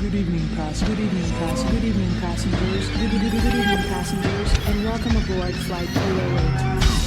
Good evening, pass. Good evening, pass. Good evening, passengers. Good, good, good, good evening, passengers, and welcome aboard Flight 308.